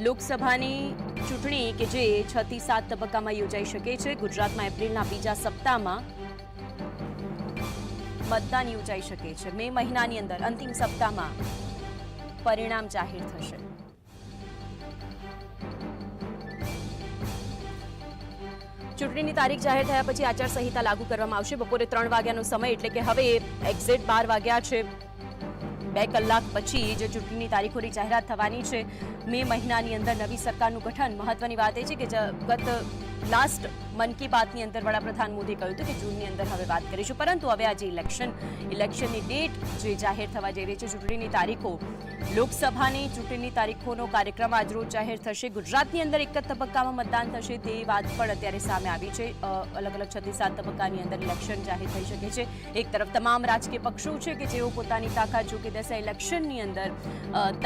લોકસભાની ચૂંટણી કે જે છ થી સાત તબક્કામાં યોજાઈ શકે છે. ગુજરાતમાં એપ્રિલના બીજા સપ્તાહમાં મતદાન યોજાઈ શકે છે. મે મહિનાની અંદર અંતિમ સપ્તાહમાં પરિણામ જાહેર થશે. ચૂંટણીની તારીખ જાહેર થયા પછી આચારસંહિતા લાગુ કરવામાં આવશે. બપોરે ત્રણ વાગ્યાનો સમય એટલે કે હવે એક્ઝેક્ટ બાર વાગ્યા છે. બે કલાક પછી જે ચૂંટણીની તારીખોની જાહેરાત થવાની છે. મે મહિનાની અંદર નવી સરકારનું ગઠન મહત્વની વાત એ છે કે ગત લાસ્ટ મન કી બાતની અંદર વડાપ્રધાન મોદી કહ્યું હતું કે જૂનની અંદર હવે વાત કરીશું. પરંતુ હવે આજે ઇલેક્શન, ઇલેક્શનની ડેટ જે જાહેર થવા જઈ રહી છે, ચૂંટણીની તારીખો, લોકસભાની ચૂંટણીની તારીખોનો કાર્યક્રમ આજરોજ જાહેર થશે. ગુજરાતની અંદર એક જ તબક્કામાં મતદાન થશે. તે વાત પણ અત્યારે સામે આવી છે. અલગ અલગ છથી સાત તબક્કાની અંદર ઇલેક્શન જાહેર થઈ શકે છે. એક તરફ તમામ રાજકીય પક્ષો છે કે જેઓ પોતાની તાકાત જોકે દેશે ઇલેક્શનની અંદર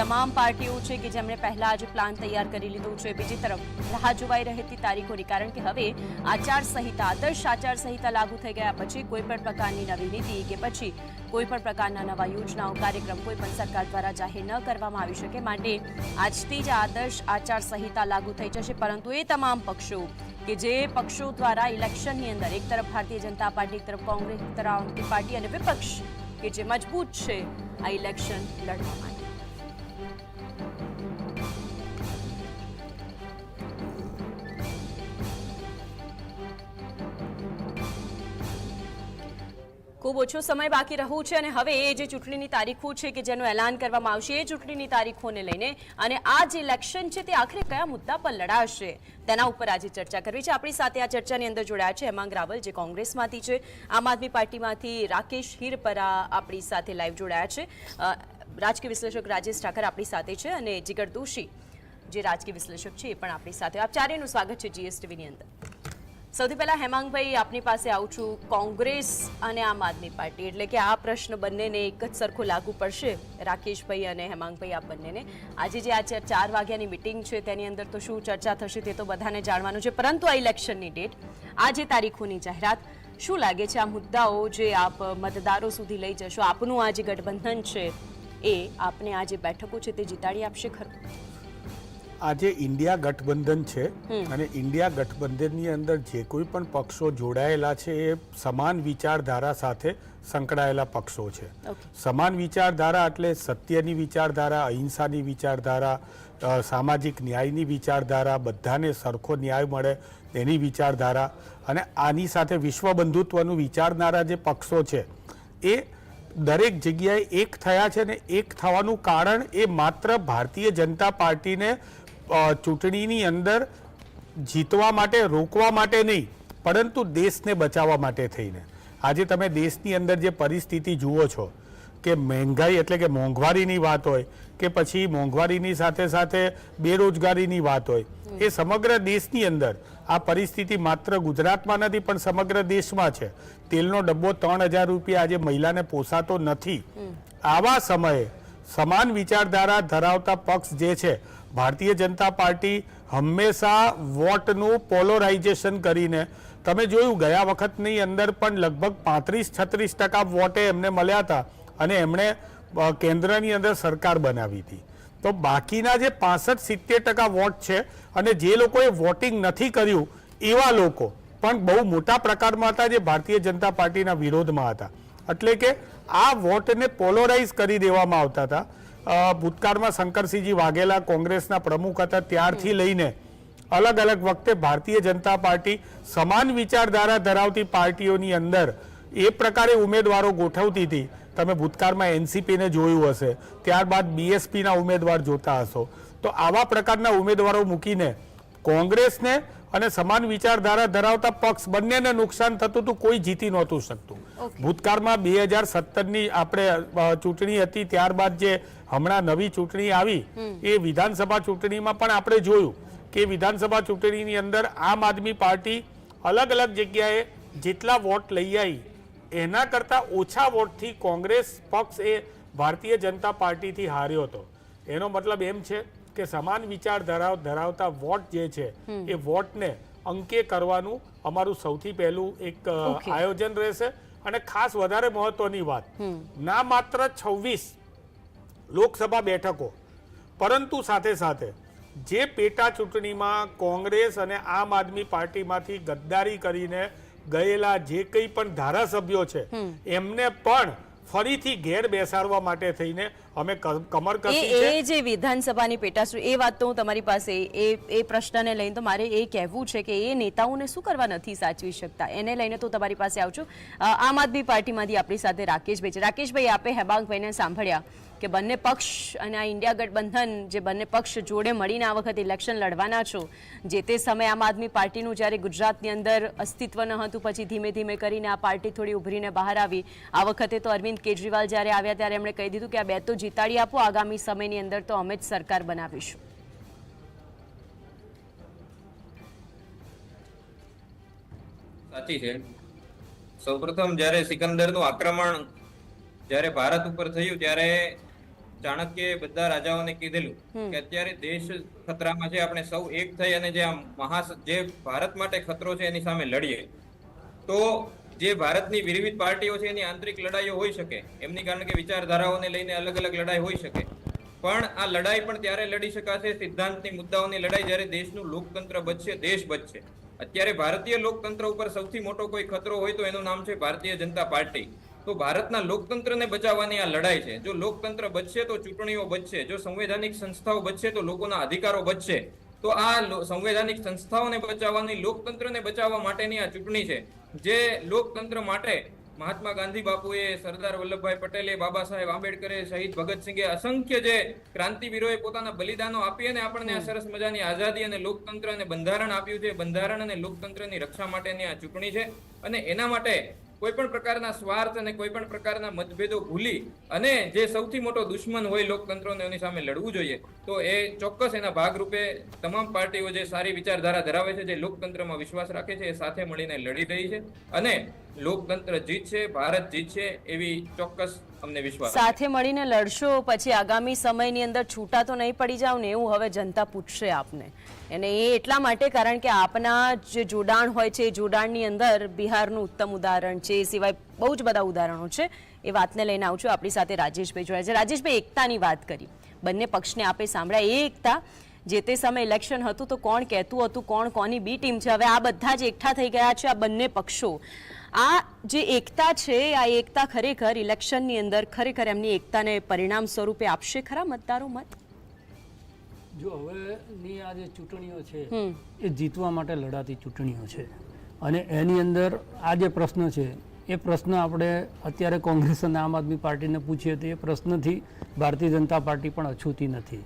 તમામ પાર્ટીઓ છે કે જેમણે પહેલાં જ પ્લાન તૈયાર કરી લીધો છે. બીજી તરફ રાહ જોવાઈ રહેતી તારીખોની, કારણ કે હવે આચારસંહિતા, આદર્શ આચારસંહિતા લાગુ થઈ ગયા પછી કોઈપણ પ્રકારની નવી નીતિ કે પછી કોઈપણ પ્રકારના નવા યોજનાઓ, કાર્યક્રમ કોઈપણ સરકાર દ્વારા જાહેર ન કરવામાં આવી શકે માટે આજથી જ આદર્શ આચારસંહિતા લાગુ થઈ જશે. પરંતુ એ તમામ પક્ષો કે જે પક્ષો દ્વારા ઇલેક્શનની અંદર એક તરફ ભારતીય જનતા પાર્ટી, એક તરફ કોંગ્રેસ તરફ પાર્ટી અને વિપક્ષ કે જે મજબૂત છે, આ ઇલેક્શન લડવા માટે. ખૂબ ઓછો સમય બાકી રહ્યું છે અને હવે એ જે ચૂંટણીની તારીખો છે કે જેનું એલાન કરવામાં આવશે, એ ચૂંટણીની તારીખોને લઈને અને આ જે ઇલેક્શન છે તે આખરે કયા મુદ્દા પર લડાશે, તેના ઉપર આજે ચર્ચા કરવી છે. આપણી સાથે આ ચર્ચાની અંદર જોડાયા છે હેમાંગ રાવલ, જે કોંગ્રેસમાંથી છે. આમ આદમી પાર્ટીમાંથી રાકેશ હીરપરા આપણી સાથે લાઈવ જોડાયા છે. રાજકીય વિશ્લેષક રાજેશ ઠાકર આપણી સાથે છે અને જીગર દોશી, જે રાજકીય વિશ્લેષક છે, એ પણ આપણી સાથે. આપ ચારેનું સ્વાગત છે જીએસટીવીની અંદર. સૌથી પહેલા હેમાંગભાઈ, આપની પાસે આવું છું. કોંગ્રેસ અને આમ આદમી પાર્ટી. એટલે કે આ પ્રશ્ન બંનેને એક જ સરખો લાગુ પડશે. રાકેશભાઈ અને હેમાંગભાઈ, આ બંનેને. આજે જે આ ચાર વાગ્યાની મિટિંગ છે, તેની અંદર તો શું ચર્ચા થશે તે તો બધાને જાણવાનું છે. પરંતુ આ ઇલેક્શનની ડેટ આજે તારીખોની જાહેરાત, શું લાગે છે? આ મુદ્દાઓ જે આપ મતદારો સુધી લઈ જશો, આપનું આ જે ગઠબંધન છે, એ આપને આ જે બેઠકો છે તે જીતાડી આપશે ખરું? આજે ઇન્ડિયા ગઠબંધન છે અને ઇન્ડિયા ગઠબંધનની અંદર જે કોઈ પણ પક્ષો જોડાયેલા છે એ સમાન વિચારધારા સાથે સંકળાયેલા પક્ષો છે. સમાન વિચારધારા એટલે સત્યની વિચારધારા અહિંસાની વિચારધારા સામાજિક ન્યાયની વિચારધારા બધાને સરખો ન્યાય મળે તેની વિચારધારા અને આની સાથે વિશ્વ બંધુત્વનું વિચારનારા જે પક્ષો છે એ દરેક જગ્યાએ એક થયા છે ને એક થવાનું કારણ એ માત્ર ભારતીય જનતા પાર્ટીને ચૂંટણીની અંદર જીતવા માટે રોકવા માટે નહીં પરંતુ દેશને બચાવવા માટે થઈને. આજે તમે દેશની અંદર જે પરિસ્થિતિ જુઓ છો કે મહેંગાઈ એટલે કે મોંઘવારીની વાત હોય કે પછી મોંઘવારીની સાથે સાથે બેરોજગારીની વાત હોય એ સમગ્ર દેશની અંદર આ પરિસ્થિતિ માત્ર ગુજરાતમાં નથી પણ સમગ્ર દેશમાં છે. તેલનો ડબ્બો ત્રણ હજાર રૂપિયા આજે મહિલાને પોસાતો નથી. આવા સમયે સમાન વિચારધારા ધરાવતા પક્ષ જે છે ભારતીય જનતા પાર્ટી હંમેશા વોટનું પોલોરાઇઝેશન કરીને, તમે જોયું ગયા વખતની અંદર પણ લગભગ પાંત્રીસ છત્રીસ ટકા વોટે એમને મળ્યા હતા અને એમણે કેન્દ્રની અંદર સરકાર બનાવી હતી. તો બાકીના જે પાસઠ સિત્તેર ટકા વોટ છે અને જે લોકોએ વોટિંગ નથી કર્યું, એવા લોકો પણ બહુ મોટા પ્રકારમાં હતા જે ભારતીય જનતા પાર્ટીના વિરોધમાં હતા. એટલે કે આ વોટને પોલોરાઇઝ કરી દેવામાં આવતા હતા. ભૂતકાળમાં શંકરસિંહજી વાઘેલા કોંગ્રેસના પ્રમુખ હતા. ત્યારથી લઈને અલગ અલગ વખતે ભારતીય જનતા પાર્ટી સમાન વિચારધારા ધરાવતી પાર્ટીઓની અંદર એ પ્રકારે ઉમેદવારો ગોઠવતી હતી. તમે ભૂતકાળમાં એનસીપીને જોયું હશે. ત્યારબાદ બીએસપીના ઉમેદવાર જોતા હશો. તો આવા પ્રકારના ઉમેદવારો મૂકીને કોંગ્રેસને અને સમાન વિચારધારા ધરાવતા પક્ષ બંનેને નુકસાન થતું હતું કોઈ જીતી નહોતું શકતું. ભૂતકાળમાં બે હજાર સત્તરની આપણે ચૂંટણી હતી ત્યારબાદ જે હમણાં નવી ચૂંટણી આવી એ વિધાનસભા ચૂંટણીમાં પણ આપણે જોયું કે વિધાનસભા ચૂંટણીની અંદર આમ આદમી પાર્ટી અલગ અલગ જગ્યાએ જેટલા વોટ લઈ આવી એના કરતાં ઓછા વોટથી કોંગ્રેસ પક્ષ એ ભારતીય જનતા પાર્ટીથી હાર્યો હતો. એનો મતલબ એમ છે કે સમાન વિચાર ધરાવ ધરાવતા વોટ જે છે એ વોટને અંકે કરવાનું અમારું સૌથી પહેલું એક આયોજન રહેશે. અને ખાસ વધારે મહત્વની વાત. ના માત્ર છવ્વીસ લોકસભા બેઠકો પરંતુ સાથે સાથે જે પેટા ચૂંટણીમાં કોંગ્રેસ અને આમ આદમી પાર્ટીમાંથી ગદ્દારી કરીને ગયેલા જે કંઈ પણ ધારાસભ્યો છે એમને પણ ફરીથી ઘેર બેસાડવા માટે થઈને અમે કમર કસી છે. એ જે વિધાનસભાની પેટા એ વાત તો હું તમારી પાસે એ એ પ્રશ્નને લઈને તો મારે એ કહેવું છે કે એ નેતાઓને શું કરવા નથી સાચવી શકતા? એને લઈને તો તમારી પાસે આવું છું. આમ આદમી પાર્ટીમાંથી આપણી સાથે રાકેશભાઈ છે. રાકેશભાઈ આપે હેબાંગભાઈને સાંભળ્યા. કે બંને પક્ષ અને આ ઇન્ડિયા ગઠબંધન જે બંને પક્ષ જોડે મળીને આ વખતે ઇલેક્શન લડવાના છો, જે તે સમયે આમ આદમી પાર્ટીનું જ્યારે ગુજરાતની અંદર અસ્તિત્વ ન હતું, પછી ધીમે ધીમે કરીને આ પાર્ટી થોડી ઉભરીને બહાર આવી. આ વખતે તો અરવિંદ કેજરીવાલ જ્યારે આવ્યા ત્યારે એમણે કહી દીધું કે આ બે તો જીતાડી આપો, આગામી સમયની અંદર તો અમે જ સરકાર બનાવીશું. સાચી છે. સૌપ્રથમ જ્યારે સિકંદરનું આક્રમણ જ્યારે ભારત ઉપર થયું, ત્યારે ચાણક્યએ બધા રાજાઓને કીધેલું કે અત્યારે દેશ ખતરામાં છે આપણે સૌ એક થઈ અને જે આ મહા જે ભારત માટે ખતરો છે એની સામે લડીએ. તો જે ભારતની વિવિધ પાર્ટીઓ છે એની આંતરિક લડાઈઓ હોઈ શકે. એમની કારણ કે વિચારધારાઓને લઈને અલગ અલગ લડાઈ હોઈ શકે. પણ આ લડાઈ પણ ત્યારે લડી શકાશે સિદ્ધાંતની મુદ્દાઓની લડાઈ જ્યારે દેશનું લોકતંત્ર બચશે દેશ બચશે. અત્યારે ભારતીય લોકતંત્ર ઉપર સૌથી મોટો કોઈ ખતરો હોય તો એનું નામ છે ભારતીય જનતા પાર્ટી. તો ભારતના લોકતંત્રને બચાવવાની આ લડાઈ છે. જો લોકતંત્ર બચશે તો ચૂંટણીઓ બચશે. જો સંવૈધાનિક સંસ્થાઓ બચશે તો લોકોના અધિકારો બચશે. તો આ સંવૈધાનિક સંસ્થાઓને બચાવવાની, લોકતંત્રને બચાવવા માટેની આ ચૂંટણી છે. જે લોકતંત્ર માટે મહાત્મા ગાંધી બાપુએ, સરદાર વલ્લભભાઈ પટેલે, બાબા સાહેબ આંબેડકરે, શહીદ ભગતસિંહે અસંખ્ય જે ક્રાંતિવીરોએ પોતાના બલિદાનો આપી અને આપણને આ સરસ મજાની આઝાદી અને લોકતંત્ર અને બંધારણ આપ્યું છે. બંધારણ અને લોકતંત્રની રક્ષા માટેની આ ચૂંટણી છે. અને એના માટે કોઈ પણ પ્રકારના સ્વાર્થ અને કોઈ પણ પ્રકારના મતભેદો ભૂલી અને જે સૌથી મોટો દુશ્મન હોય લોકતંત્રને એની સામે લડવું જોઈએ, તો એ ચોક્કસ એના ભાગરૂપે તમામ પાર્ટીઓ જે સારી વિચારધારા ધરાવે છે, જે લોકતંત્રમાં વિશ્વાસ રાખે છે, એ સાથે મળીને લડી રહી છે અને લોકતંત્ર જીતશે, ભારત જીતશે એવી ચોક્કસ સાથે મળીને લડશો પછી આગામી સમયની અંદર છૂટા તો નહીં પડી જાવ ને એવું હવે જનતા પૂછશે આપને. અને એ એટલા માટે કારણ કે આપના જે જોડાણ હોય છે, એ જોડાણની અંદર બિહારનું ઉત્તમ ઉદાહરણ છે. એ સિવાય બહુ જ બધા ઉદાહરણો છે. એ વાતને લઈને આવું છું. આપણી સાથે રાજેશભાઈ જોડાયા છે. રાજેશભાઈ, એકતાની વાત કરી. બંને પક્ષને આપે સાંભળ્યા. એ એકતા, જે તે સમયે ઇલેક્શન હતું તો કોણ કહેતું હતું, કોણ કોની બી ટીમ છે? હવે આ બધા જ એકઠા થઈ ગયા છે. આ બંને પક્ષો. આ જે એકતા છે આ એકતા ખરેખર ઇલેક્શનની અંદર ખરેખર એમની એકતાને પરિણામ સ્વરૂપે આપશે ખરા મતદારો મત? જો હવેની આ જે ચૂંટણીઓ છે એ જીતવા માટે લડાતી ચૂંટણીઓ છે. અને એની અંદર આ જે પ્રશ્ન છે એ પ્રશ્ન આપણે અત્યારે કોંગ્રેસ અને આમ આદમી પાર્ટીને પૂછીએ તો એ પ્રશ્નથી ભારતીય જનતા પાર્ટી પણ અછૂતી નથી.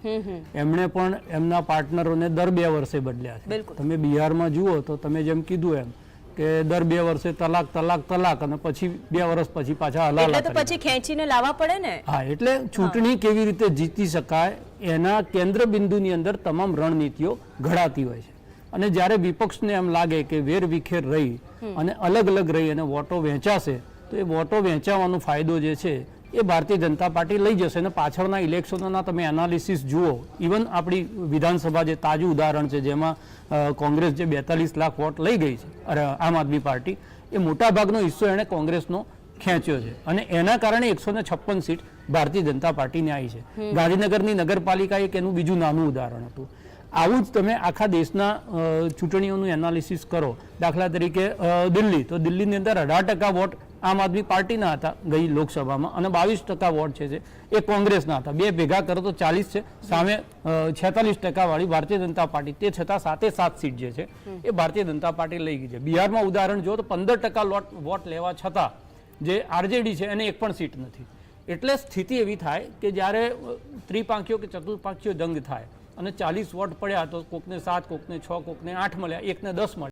એમણે પણ એમના પાર્ટનરોને દર બે વર્ષે બદલ્યા છે. તમે બિહારમાં જુઓ તો તમે જેમ કીધું એમ કે દર બે વર્ષે તલાક તલાક તલાક અને પછી બે વર્ષ પછી પાછા એટલે તો પછી ખેંચીને લાવવા પડે ને? હા એટલે ચૂંટણી કેવી રીતે જીતી શકાય એના કેન્દ્ર બિંદુની અંદર તમામ રણનીતિઓ ઘડાતી હોય છે. અને જ્યારે વિપક્ષને એમ લાગે કે વેર વિખેર રહી અને અલગ અલગ રહી અને વોટો વહેંચાશે તો એ વોટો વહેંચાવાનો ફાયદો જે છે એ ભારતીય જનતા પાર્ટી લઈ જશે અને પાછળના ઇલેક્શનોના તમે એનાલિસિસ જુઓ. ઇવન આપણી વિધાનસભા જે તાજું ઉદાહરણ છે જેમાં કોંગ્રેસ જે બેતાલીસ લાખ વોટ લઈ ગઈ છે અરે આમ આદમી પાર્ટી એ મોટાભાગનો હિસ્સો એણે કોંગ્રેસનો ખેંચ્યો છે. અને એના કારણે એકસો ને છપ્પન સીટ ભારતીય જનતા પાર્ટીને આવી છે. ગાંધીનગરની નગરપાલિકા એક એનું બીજું નાનું ઉદાહરણ હતું. આવું જ તમે આખા દેશના ચૂંટણીઓનું એનાલિસિસ કરો. દાખલા તરીકે દિલ્હી. તો દિલ્હીની અંદર અઢાર ટકા વોટ આમ આદમી પાર્ટીના હતા ગઈ લોકસભામાં. અને બાવીસ ટકા વોટ છે જે એ કોંગ્રેસના હતા. બે ભેગા કરો તો ચાલીસ છે. સામે છેતાલીસ ટકાવાળી ભારતીય જનતા પાર્ટી. તે છતાં સાતે સાત સીટ જે છે એ ભારતીય જનતા પાર્ટી લઈ ગઈ છે. બિહારમાં ઉદાહરણ જો તો પંદર ટકા લોટ વોટ લેવા છતાં જે આરજેડી છે એને એક પણ સીટ નથી. એટલે સ્થિતિ એવી થાય કે જ્યારે ત્રિપાંખીઓ કે ચતુર્પાંખીઓ જંગ થાય અને ચાલીસ વોટ પડ્યા તો કોકને સાત કોકને છ કોકને આઠ મળ્યા એકને દસ મળ્યા.